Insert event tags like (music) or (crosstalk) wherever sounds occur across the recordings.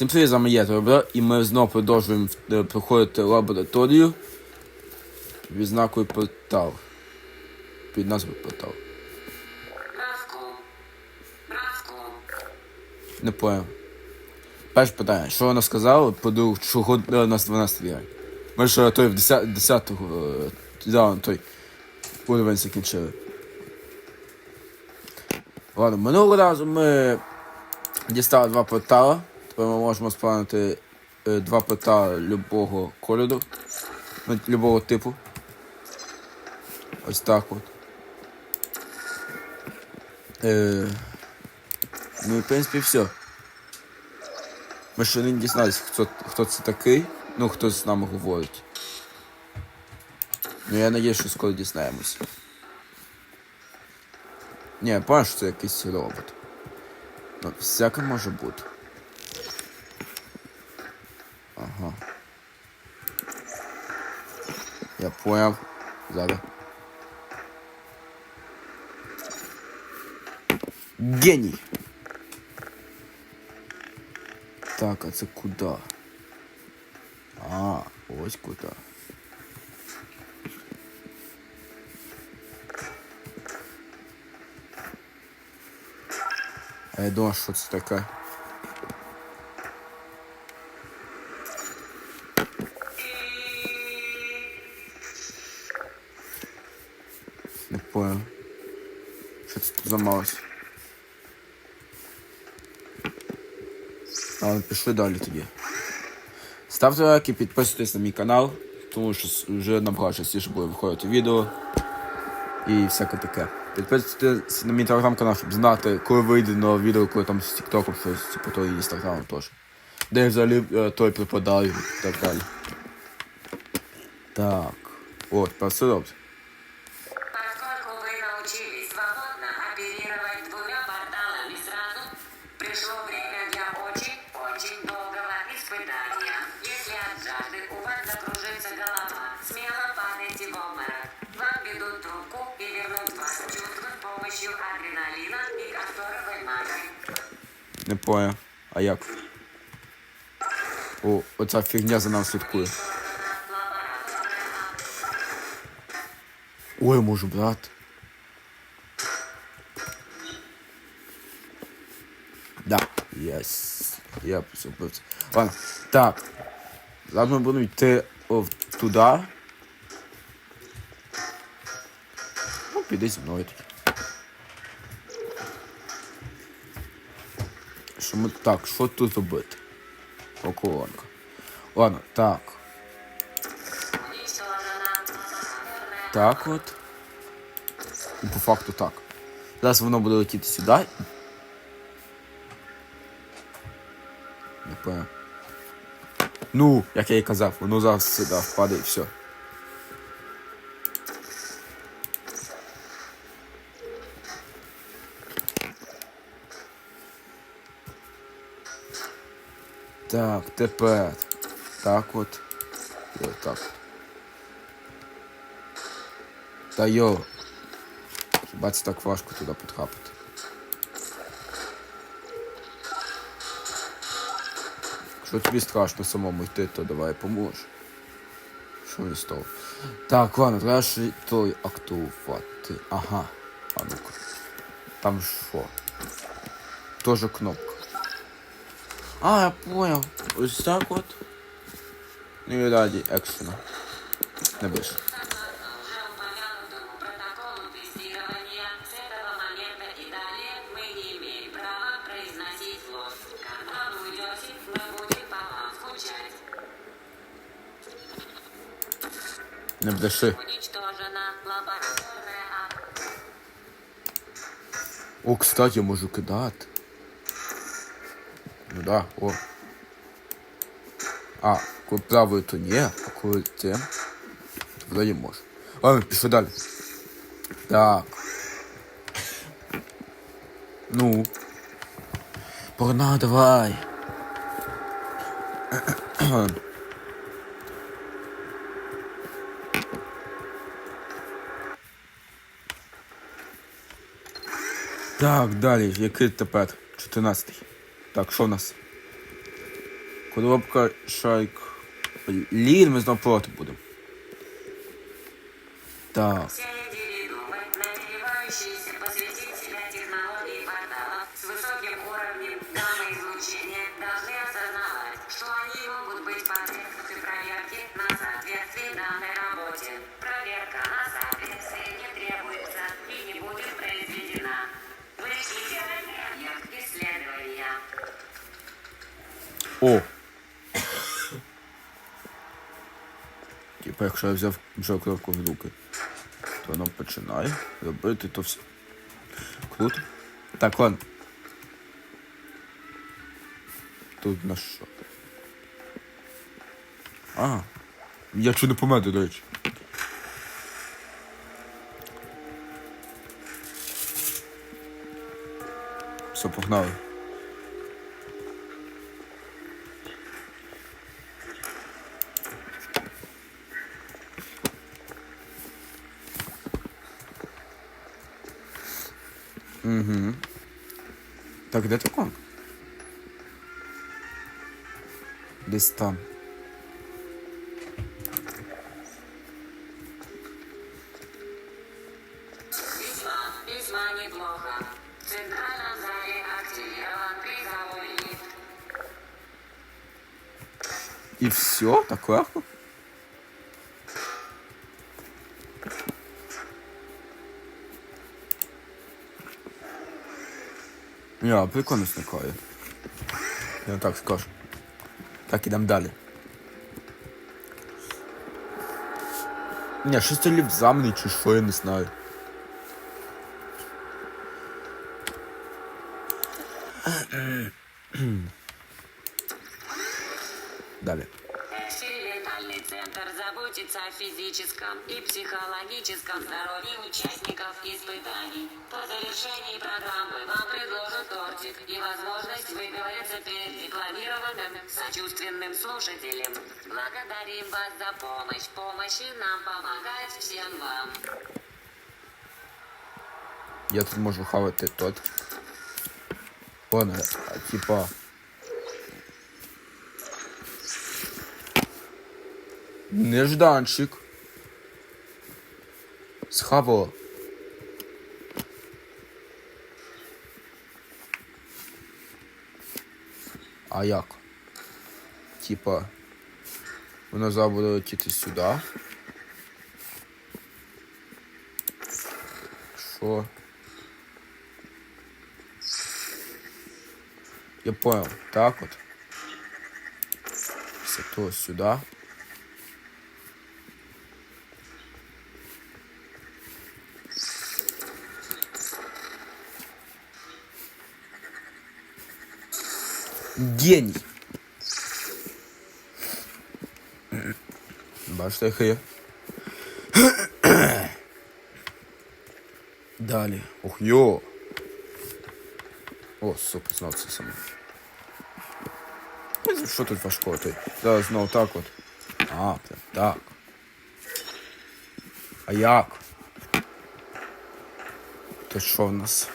Всім привіт, з вами я, Тобро, і ми знову продовжуємо е, проходити лабораторію під відзнакою портал. Під назвою портал. Не поняв. Перше питання, що вона сказала, подруг, чого е, нас 12 рівень? Ми ж той в 10, 10-го, е, да, той уровень закінчили. Ладно, минулого разу ми дістали два портала. Ми можемо спавнити е, два портали любого кольору. Ну, любого типу. Ось так от. Е, ну і в принципі все. Ми ще не дізналися, хто, хто це такий, ну хто з нами говорить. Ну я надіюсь, що скоро дізнаємось. Ні, пам'ятаю, це якийсь робот. Ну, всяке може бути. Ага. Я поняв. Зараз. Геній! Так, а це куди? А, ось куди. А я думав, що це таке. Не понял. Що це тут замалось? Але пішли далі тоді. Ставте лайки, підписуйтесь на мій канал, тому що вже набагато частіше буде виходити відео і всяке таке. Підписуйтесь на мій телеграм-канал, щоб знати, коли вийде нове відео, коли там з тіктоком щось, типу то і інстаграмом теж. Де взагалі е, той припадаю і так далі. Так. От, все. Не понял. А як? О, оця фігня за нами слідкує. Ой, можу брати. Да, єс. Я це. Ладно, так. Зараз ми будемо йти о, туди. Ну, піди зі мною тоді. Що ми так, що тут робити? Околонка. Ладно, так. Так от. І по факту так. Зараз воно буде летіти сюди. Ну, як я і казав, воно зараз сюди впаде і все. Так, тепер. Так от. І отак. Та йо. Хіба це так важко туди потрапити? Якщо тобі страшно самому йти, то давай поможеш. Що не того? Так, ладно, треба той активувати. Ага. А ну-ка. Там що? Тоже кнопка. А, я понял. Ось так от. Ну і раді екшена. Не більше. Уже упомянутому протоколу тестирования с этого момента и далее мы не имеем права произносить ложь. Когда вы уйдете, мы будем по вам скучать. Не бреши. Уничтожена лабораторная ап- О, кстати, я можу кидати. Ну да, о. А, коли правою, то ні, а коли тим, то вроді можу. Ладно, пішли далі. Так. Ну. Погнали, давай. Так, далі, який тепер? 14. Так, що в нас? Коробка шайк. Блін, ми знову проти будемо. Так. О! Типа, якщо я взяв вже коробку в руки, то воно починає робити то все. Круто. Так, ладно. Тут на що? А. Я чого не помер, до речі. Все, погнали. Угу. Так, де такон? Десь там. Весьма, весьма неплохо. легко? Я, прикольно сникає. Я так скажу. Так, ідемо далі. Ні, щось це ліпзамний чи що, я не знаю. Далі. Экспериментальный центр заботится о физическом и психологическом здоровье участников испытаний. По завершении программы вам предложат тортик и возможность выговориться перед дипломированным сочувственным слушателем. Благодарим вас за помощь. Помощи нам помогать всем вам. Я тут можу хавати тот. Ладно, а, типа. Нежданчик. Схавало. А як? Типа. Воно зараз буде летіти сюди. Що? Я понял. Так вот. Все то сюда. Гений. Бачите, є. Далі. Ох, йо. О, супер, знов це саме. Ой, Що тут важкого? Ти? Зараз знову так от. А, так. А як? То що в нас?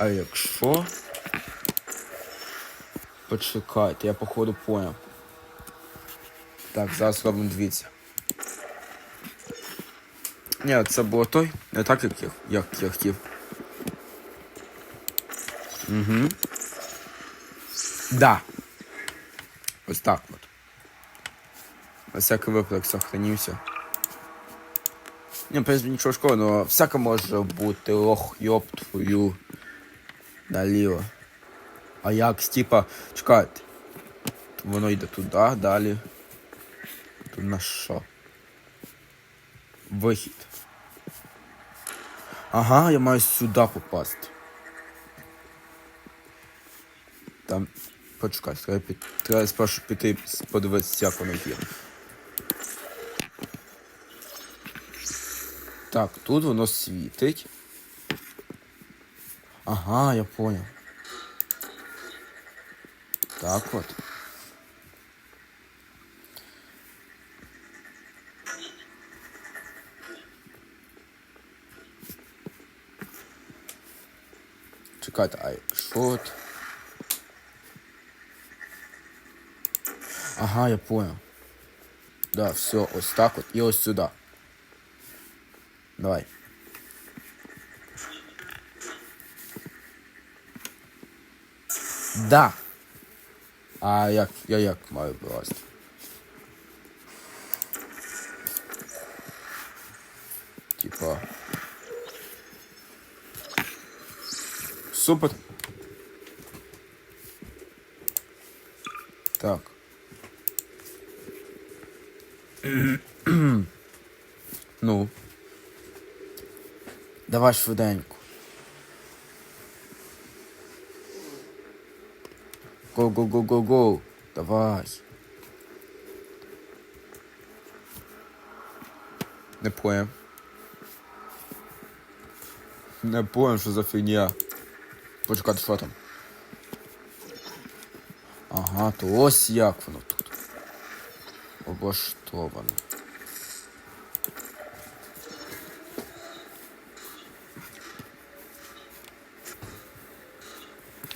А якщо? Почекайте, я походу поняв. Так, зараз робимо дивіться. Ні, це було той, не так, як я, як я хотів. Угу. Да. Ось так от. На всякий випадок сохранився. Не, в принципі, нічого школи, но всяке може бути. Ох, йоп твою. Наліво. А як, типа, чекайте. Воно йде туди, далі. Тут на що? Вихід. Ага, я маю сюди попасти. Там. Почекай, треба, під... треба спершу піти подивитися, як воно є. Так, тут воно світить. Ага, я понял. Так от. Чекайте, а Шот. Ага, я понял. Да, все, ось так вот. И ось сюда. Давай. Да. А як, я як маю вилазити? Типа. Супер. Так. (clears throat) ну. Давай швиденько. Го-го-го-го-го. Давай. Не понял. Не понял, що за фігня. Почекати, що там. Ага, то ось як воно тут. Облаштовано.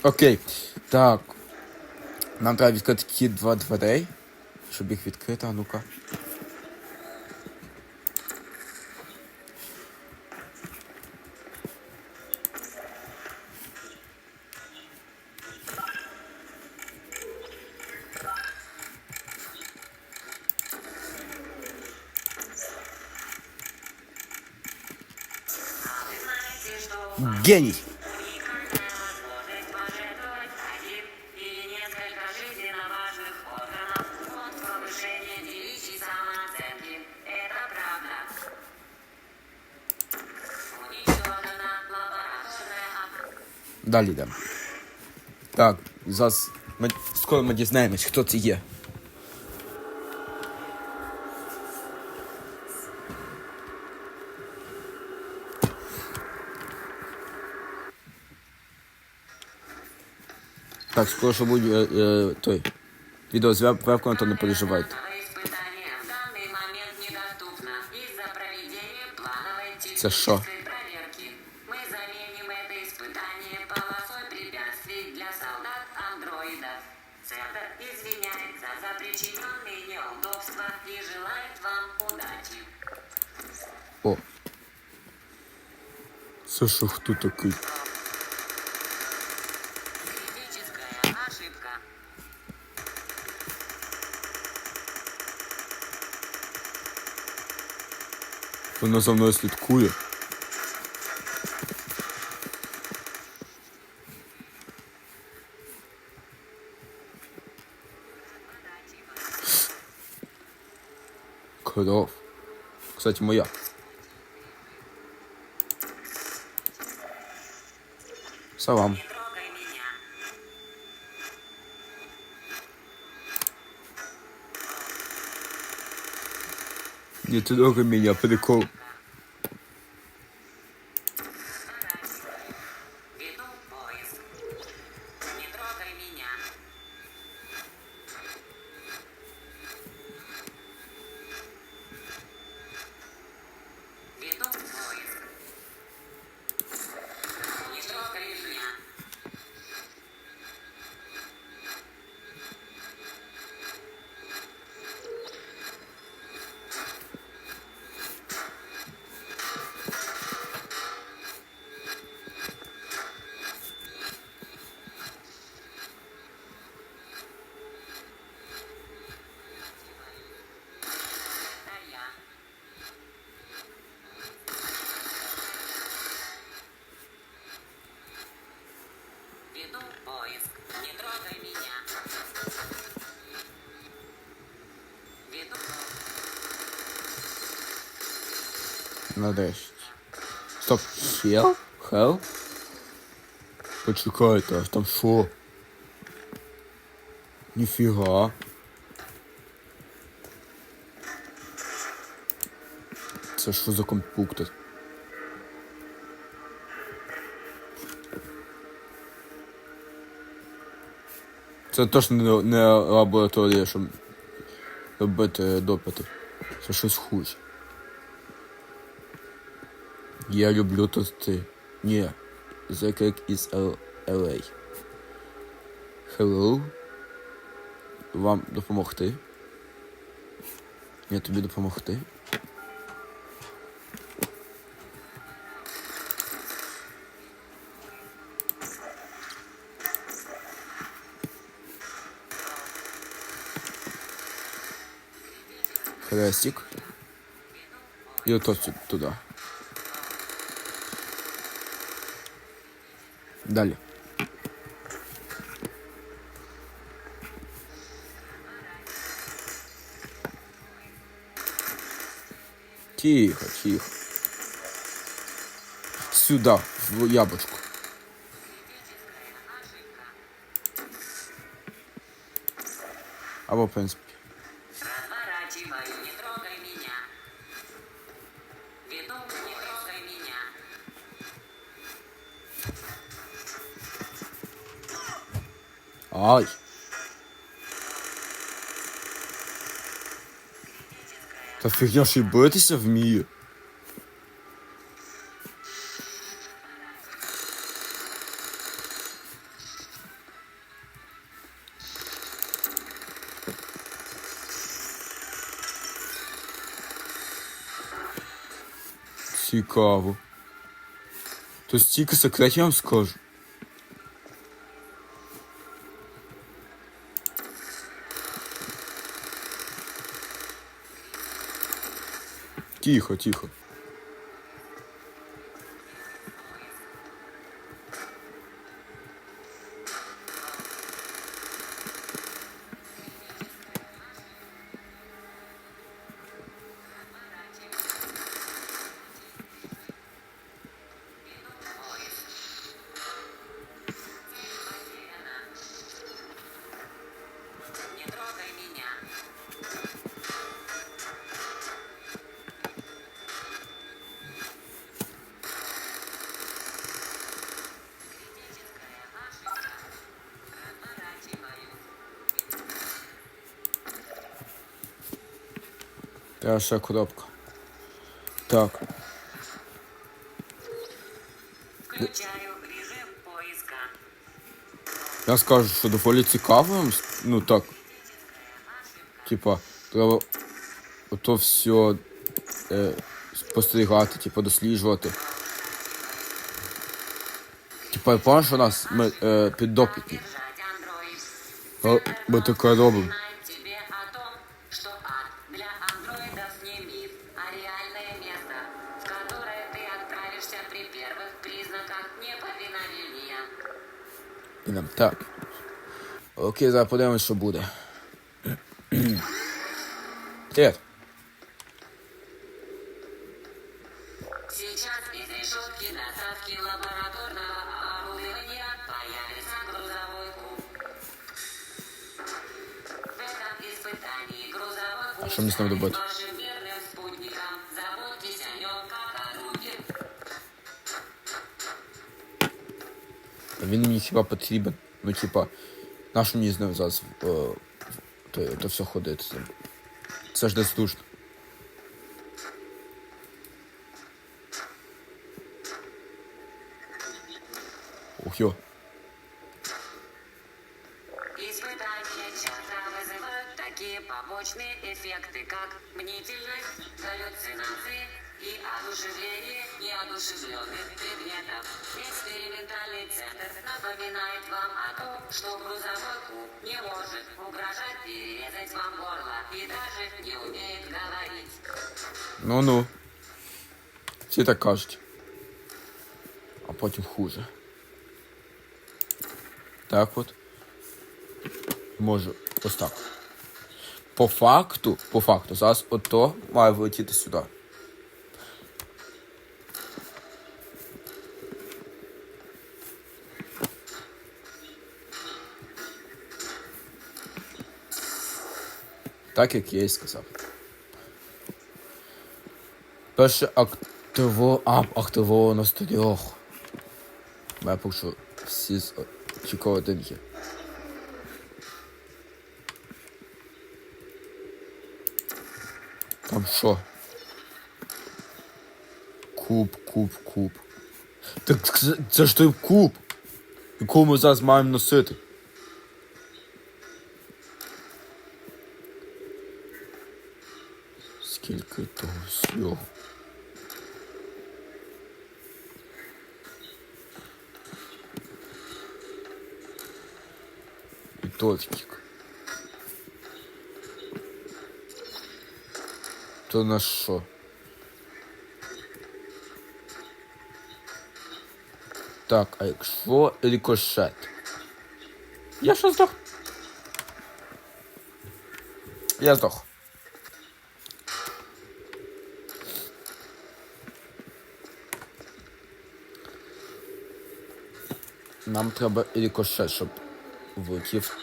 Окей. Так. Нам треба відкрити ті два дверей. Щоб їх відкрити, а ну-ка. Вы Далі йдемо. Так, зараз ми, скоро ми дізнаємось, хто це є. Так, скоро що буде е, е, той. Відео з веб вебкою, то не переживайте. Плановое испытание Це що хто такий? За мною слідкує. Кров. Кстати, моя. Салам. Не трогай меня. Прикол. Нарешті. Стоп. Хел? Хел? Почекайте, а там що? Ніфіга. Це що за компуктор? Це точно не, не лабораторія, щоб робити допити. Це щось хуже. Я люблю тости. Ні, The Cake is LA. Hello. Вам допомогти? Ні, тобі допомогти? Хрестик. І ото сю- туди. Далі. Тихо, тихо. Сюда, в яблочку. Або, в принципі. Ай. Та фігня ж і битися вміє. Цікаво. То стільки секретів я вам скажу. Тихо, тихо. Та ще коробка. Так. Включаю режим поиска. Я скажу, що доволі цікаво. Ну так. Типа, треба ото все е, спостерігати, типа, досліджувати. Типа, я пам'ятаю, що у нас ми е. Держать ми таке робимо. первых признаках неповиновения. Ідем. Так. Окей, зараз подивимось, що буде. Привіт. Сейчас из решетки доставки лабораторного оборудования появится грузовой куб. В этом испытании грузовой куб А что мне с ним станет добавить? Він мені хіба потрібен. Ну, типа, нащо мені з ним зараз е, то, то все ходити з ним. Це ж десь душно. Ух йо. Испытания часто вызывают такие побочные эффекты, как мнительность, галлюцинации и одушевление неодушевленных предметов. Экспериментальный центр напоминает вам о том, что грузовой куб не может угрожать перерезать вам горло и даже не умеет говорить. Ну-ну. Всі так кажуть. А потім хуже. Так от. Може, ось так. По факту, по факту, зараз ото має влетіти сюди. Так як я і сказав. Перше активо... А, активовано з трьох. Я що всі з... Один. Там що? Куб, куб, куб. Так це ж той куб, якого ми зараз маємо носити. Тортик. То на що? Так, а якщо рикошет? Я що здох? Я здох. Нам треба рикошет, щоб влетів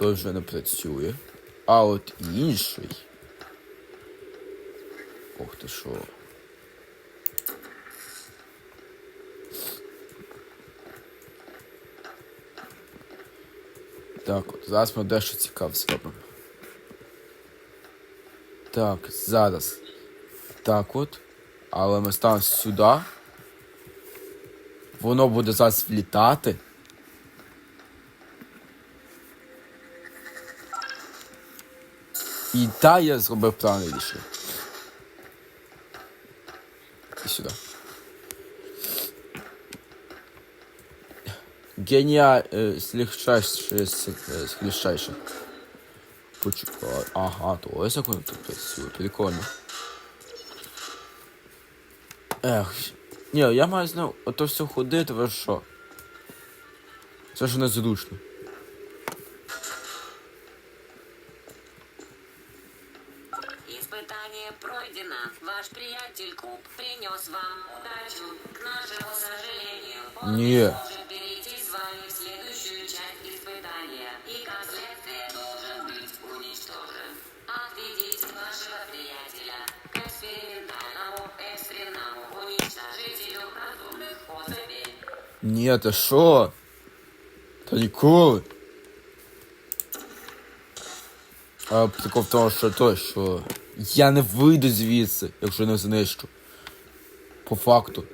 Той вже не працює. А от інший. Ох ти що. Так, от зараз ми дещо цікаве зробимо. Так, зараз. Так от. Але ми ставимо сюди. Воно буде зараз влітати. І та я зробив правильне рішення. І сюди. Геніаль... Е, слегчайше, слегчайше. Почекай. Ага, то ось як воно тут працює. Прикольно. Ех. Ні, я маю знову ото все ходити, ви що? Це ж незручно. Особей. Ні, ти що? Та ніколи. А прикол в тому, що то, що я не вийду звідси, якщо не знищу. По факту.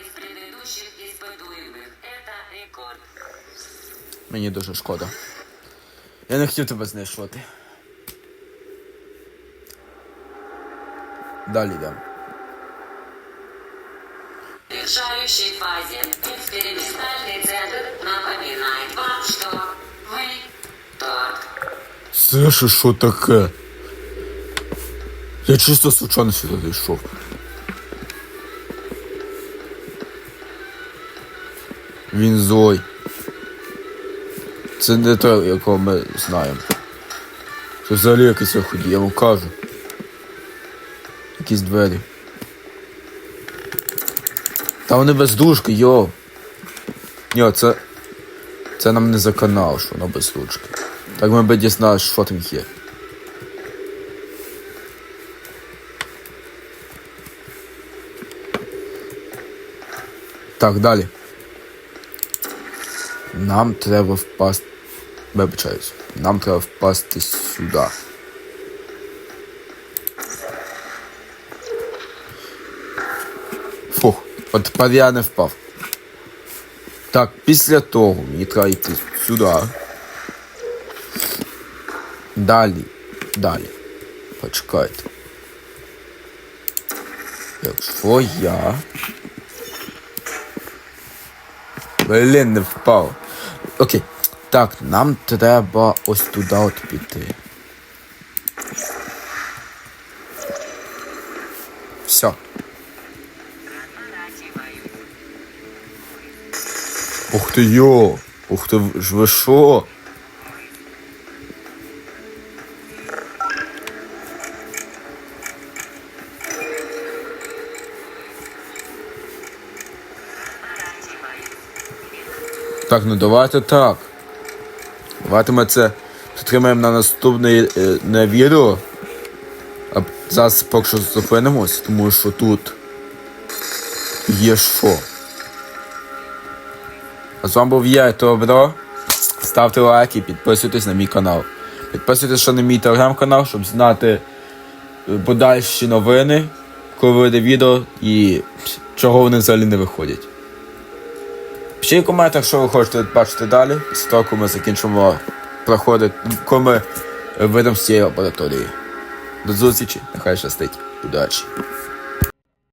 из предыдущих испытуемых. Это рекорд. Мені дуже шкода. Я не хотів тебе знищувати. Далі йдемо. В решающей фазе экспериментальный Це ще що таке? Я чисто случайно сюди зайшов. Він злой. Це не той, якого ми знаємо. Це взагалі якийсь виході, я вам кажу. Якісь двері. Та вони без дужки, йо. Ні, це. Це нам не за канал, що воно без ручки. Так ми би дізналися, що там є. Так, далі. Нам треба впасти. Вибачаюсь. Нам треба впасти сюди. Фух, от тепер я не впав. Так, після того мені треба йти сюди. Далі. Далі. Почекайте. Якщо я. Блін, не впав. Окей. Так, нам треба ось туди от піти. Все. Ух ти йо! Ух ти, ж ви що? Так, ну давайте так. Давайте ми це підтримаємо на наступне е, не відео. А зараз поки що зупинимось, тому що тут є що. А з вами був я, Тобро. Ставте лайки, підписуйтесь на мій канал. Підписуйтесь ще на мій телеграм-канал, щоб знати е, подальші новини, коли вийде відео і чого вони взагалі не виходять. Пишіть в коментах, що ви хочете бачити далі, після того, коли ми закінчимо проходити, коли ми вийдемо з цієї лабораторії. До зустрічі, нехай щастить. Удачі!